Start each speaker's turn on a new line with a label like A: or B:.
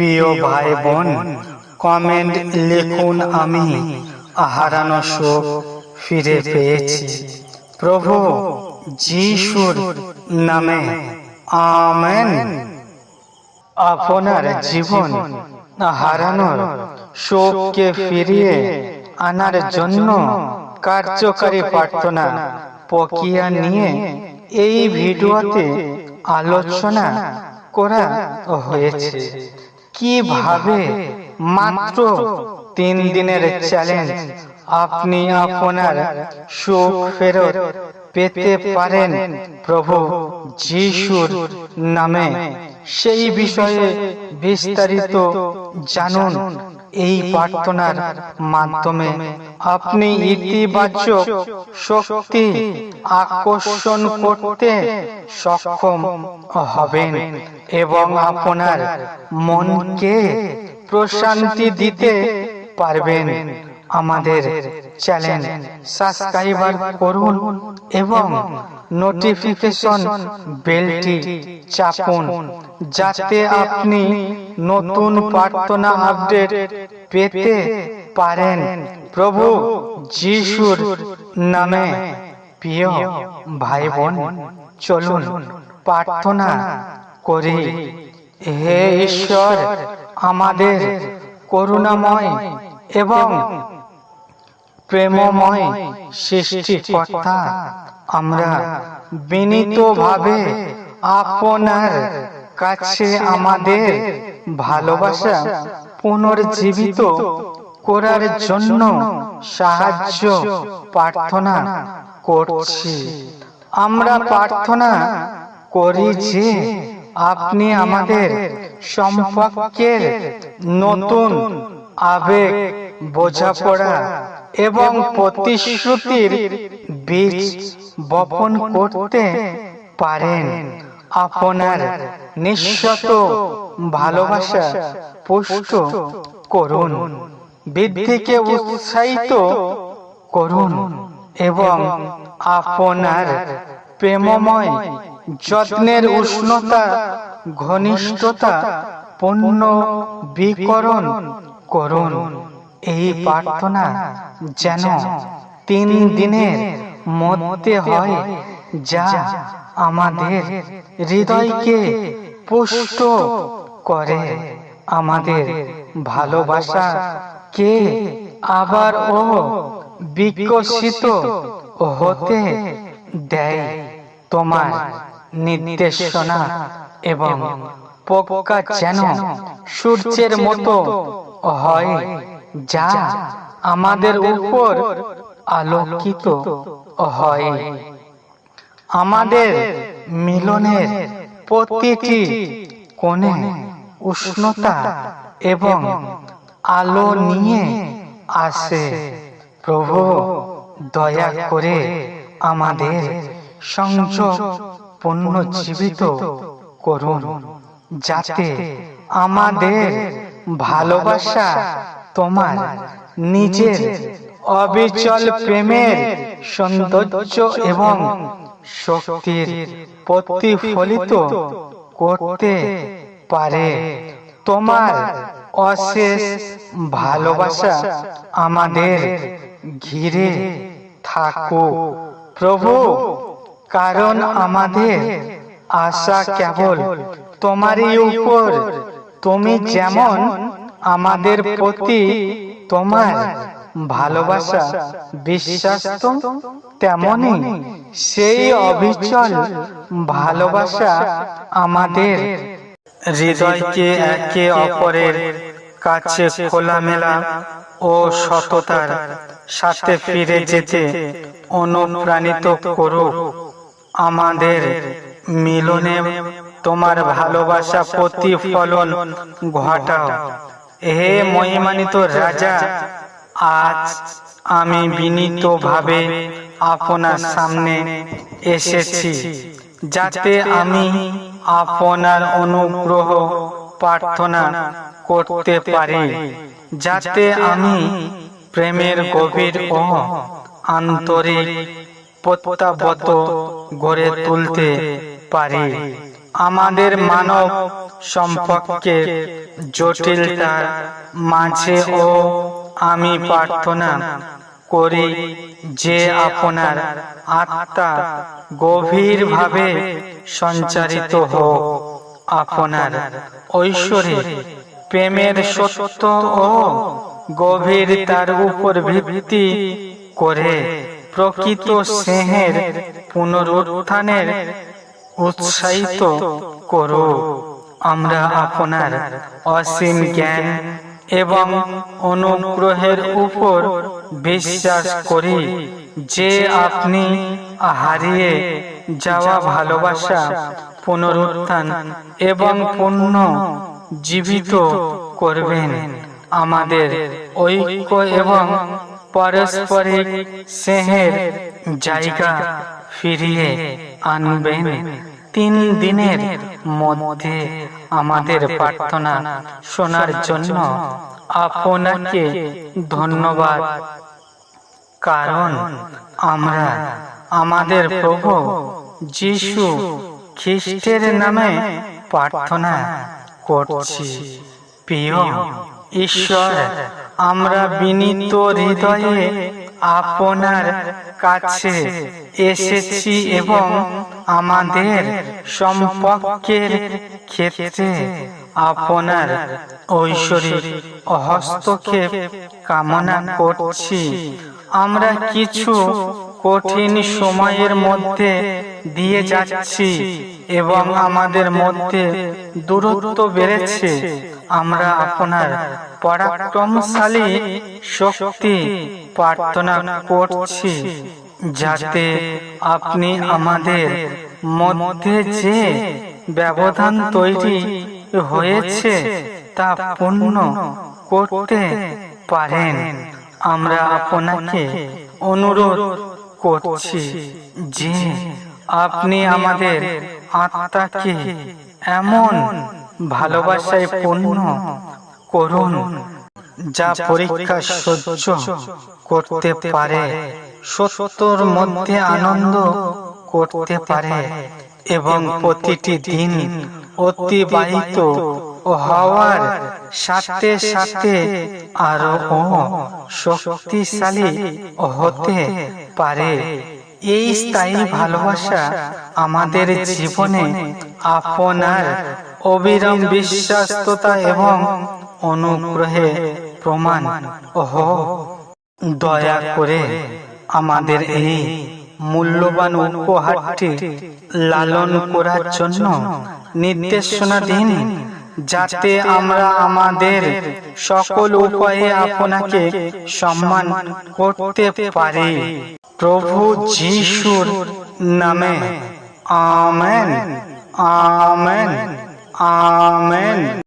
A: প্রিয় ভাই বোন কমেন্ট লিখুন আমি হারানো সুখ ফিরে পেয়েছি। প্রভু যিশুর নামে আমেন। আপনার জীবন হারানোর শোককে ফিরিয়ে আনার জন্য কার্যকারী প্রার্থনা প্রক্রিয়া নিয়ে এই ভিডিওতে আলোচনা করা হয়েছে। কীভাবে মাত্র তিন দিনের চ্যালেঞ্জ আপনি আপনার সুখ ফেরত পেতে পারেন প্রভু যিশুর নামে। সেই বিষয়ে বিস্তারিত জানুন। এই প্রার্থনার মাধ্যমে। আপনি ইতিবাচক শক্তি আকর্ষণ করতে সক্ষম হবেন এবং আপনার মনকে প্রশান্তি দিতে পারবেন। আমাদের চ্যানেল সাবস্ক্রাইবার করুন এবং নোটিফিকেশন বেলটি চাপুন, যাতে আপনি নতুন প্রার্থনা আপডেট পেতে পারেন। প্রভু যিশুর নামে, প্রিয় ভাই বোন চলুন প্রার্থনা করি। হে ঈশ্বর, আমাদের করুণাময় এবং প্রেমময় সৃষ্টিকর্তা আমরা বিনীতভাবে আপনার কাছে আমাদের ভালোবাসা পুনর্জীবিত করার জন্য সাহায্য প্রার্থনা করছি। আমরা প্রার্থনা করি যে আপনি আমাদের সম্পর্কের নতুন আবেগ বোঝাপড়া এবং প্রতিশ্রুতির বীজ বপন করতে পারেন। আপনার নিঃশত ভালোবাসা পুষ্ট করুন। বৃদ্ধিকে উৎসাহিত করুন এবং আপনার প্রেমময় যত্নের উষ্ণতা ঘনিষ্ঠতা পূর্ণ বিকরণ করুন। এই প্রার্থনা যেন তিন দিনের মধ্যে হয় যা আমাদের হৃদয়কে পুষ্ট করে। আমাদের ভালোবাসা কে আবার ও বিকশিত হতে দেয় তোমার নির্দেশনা এবং পক্কা যেন সূর্যের মতো হয়। যা আমাদের উপর আলোকিত হয়। আমাদের মিলনের প্রতিটি কোণে উষ্ণতা এবং আলো নিয়ে আসে। প্রভু, দয়া করে আমাদের সংযোগ পুনর্জীবিত করুন, যাতে আমাদের ভালোবাসা তোমার নিজের অবিচল প্রেমের সৌন্দর্য এবং শক্তির প্রতিফলিত করতে পারে। তোমার অশেষ ভালোবাসা আমাদের ঘিরে থাকুক প্রভু, কারণ আমাদের আশা কেবল তোমারই উপর। তুমি যেমন আমাদের প্রতি তোমার ভালোবাসা বিশ্বাস তো তেমনই। সেই অবিচল ভালোবাসা আমাদের। হৃদয়কে একে অপরের কাছে খোলামেলা ও সততার সাথে ফিরে যেতে অনুপ্রাণিত করুক। আমাদের মিলনে তোমার ভালোবাসা প্রতিফলন ঘটাও। হে মহিমানিত রাজা, আজ আমি বিনীতভাবে আপনার সামনে এসেছি, যাতে আমি আপনার অনুগ্রহ প্রার্থনা করতে পারি, যাতে আমি প্রেমের গভীর ও আন্তরিক প্রত্যাবত গড়ে তুলতে পারি। আমাদের মানব সম্পর্কে জটিলতার মাঝে ও আমি প্রার্থনা করি যে আপনার আত্মা গভীরভাবে সঞ্চারিত হোক। আপনার ঐশ্বরে প্রেমের সত্য ও গভীরতার উপর ভিত্তি করে প্রকৃত স্নেহের পুনরুত্থানের উৎসাহিত করো। আমরা আপনার অসীম জ্ঞান এবং অনুগ্রহের উপর বিশ্বাস করি যে আপনি হারিয়ে যাওয়া ভালোবাসা, পুনরুত্থান এবং পূর্ণ জীবিত করবেন। আমাদের ঐক্য এবং পারস্পরিক স্নেহের জায়গা ফিরিয়ে আনবেন। তিন দিনের মধ্যে আমাদের প্রার্থনা শোনার জন্য আপনাকে ধন্যবাদ। কারণ আমরা আমাদের প্রভু যিশু খ্রিস্টের নামে প্রার্থনা করছি। প্রিয় ঈশ্বর, আমরা বিনীত হৃদয়ে আপনার কাছে এসেছি এবং আমাদের সম্পর্কের ক্ষেত্রে আপনার ঐশ্বরিক হস্তক্ষেপ কামনা করছি। আমরা কিছু কঠিন সময়ের মধ্যে দিয়ে যাচ্ছি এবং আমাদের মধ্যে দূরত্ব বেড়েছে। আমরা আপনার পরাক্রমশালী শক্তি প্রার্থনা করছি যাতে আপনি আমাদের মধ্যে যে ব্যবধান তৈরি হয়েছে তা পূর্ণ করতে পারেন। আমরা আপনাকে অনুরোধ করছি যে আপনি আমাদের আত্মাকে এমন ভালোবাসায় পূর্ণ করুন যা পরীক্ষা সহ্য করতে পারে সত্যর মধ্যে আনন্দ করতে পারে এবং প্রতিটি দিন অতিবাহিত হওয়ার সাথে সাথে আরও শক্তিশালী হতে পারে। এই স্থায়ী ভালোবাসা আমাদের জীবনে আপনার অবিরাম বিশ্বাস্ততা এবং অনুগ্রহে প্রমাণ। ওহ দয়া করে আমাদের এই মূল্যবান উপহারটি লালন করার জন্য নির্দেশনা দিন যাতে আমরা আমাদের সকল উপায়ে আপনাকে সম্মান করতে পারি। প্রভু যিশুর নামে। আমেন। আমেন। আমেন।